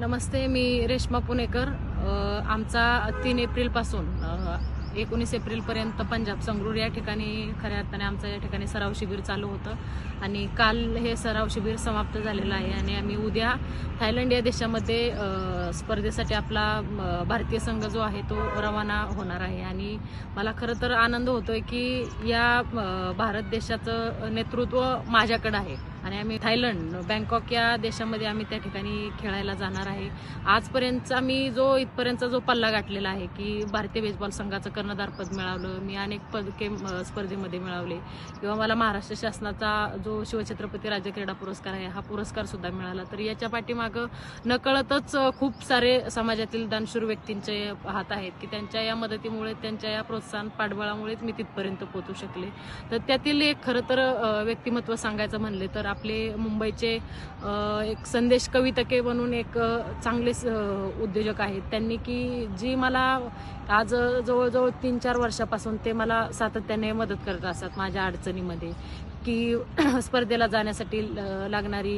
नमस्ते मी रेश्मा पुणेकर. आमचा तीन एप्रिलपासून एकोणीस एप्रिलपर्यंत पंजाब संगरूर या ठिकाणी खऱ्या अर्थाने आमचं या ठिकाणी सराव शिबिर चालू होतं. आणि काल हे सराव शिबिर समाप्त झालेलं आहे आणि आम्ही उद्या थायलंड या देशामध्ये स्पर्धेसाठी आपला भारतीय संघ जो आहे तो रवाना होणार आहे. आणि मला खरं तर आनंद होतोय की या भारत देशाचं नेतृत्व माझ्याकडं आहे. आणि आम्ही थायलंड बँकॉक या देशामध्ये आम्ही त्या ठिकाणी खेळायला जाणार आहे. आजपर्यंतचा मी जो इथपर्यंतचा जो पल्ला गाठलेला आहे की भारतीय बेसबॉल संघाचं कर्णधारपद मिळवलं मी अनेक पदके स्पर्धेमध्ये मिळवले. किंवा मला महाराष्ट्र शासनाचा जो शिवछत्रपती राज्य क्रीडा पुरस्कार आहे हा पुरस्कार सुद्धा मिळाला. तर याच्या पाठीमागं नकळतच खूप सारे समाजातील दानशूर व्यक्तींचे हात आहेत की त्यांच्या या मदतीमुळे त्यांच्या या प्रोत्साहन पाठबळामुळेच मी तिथपर्यंत पोहोचू शकले. तर त्यातील एक खरं तर व्यक्तिमत्व सांगायचं म्हणले तर आपले मुंबईचे एक संदेश कवितके म्हणून एक चांगले स- उद्योजक आहेत. त्यांनी की जी मला आज जवळजवळ तीन चार वर्षापासून ते मला सातत्याने मदत करत असतात माझ्या अडचणीमध्ये. की स्पर्धेला जाण्यासाठी ल- लागणारी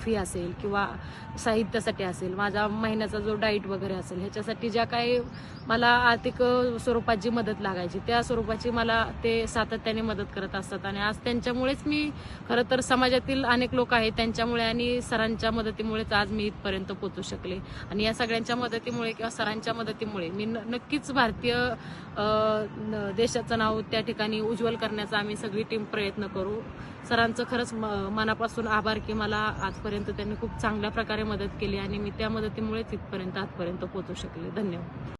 फी असेल किंवा साहित्यासाठी असेल माझा महिन्याचा जो डाईट वगैरे असेल ह्याच्यासाठी ज्या काही मला आर्थिक स्वरूपात जी मदत लागायची त्या स्वरूपाची मला ते सातत्याने मदत करत असतात. आणि आज त्यांच्यामुळेच मी खरं तर समाजातील अनेक लोक आहेत त्यांच्यामुळे आणि सरांच्या मदतीमुळेच आज मी इथपर्यंत पोचू शकले. आणि या सगळ्यांच्या मदतीमुळे किंवा सरांच्या मदतीमुळे मी न- नक्कीच भारतीय न- देशाचं नाव त्या ठिकाणी उज्ज्वल करण्याचा आम्ही सगळी टीम प्रयत्न करू. सरांचं खरंच म- मनापासून आभार की मला आजपर्यंत त्यांनी खूप चांगल्या प्रकारे मदत केली आणि मी त्या मदतीमुळेच इथपर्यंत आजपर्यंत पोहोचू शकले. धन्यवाद.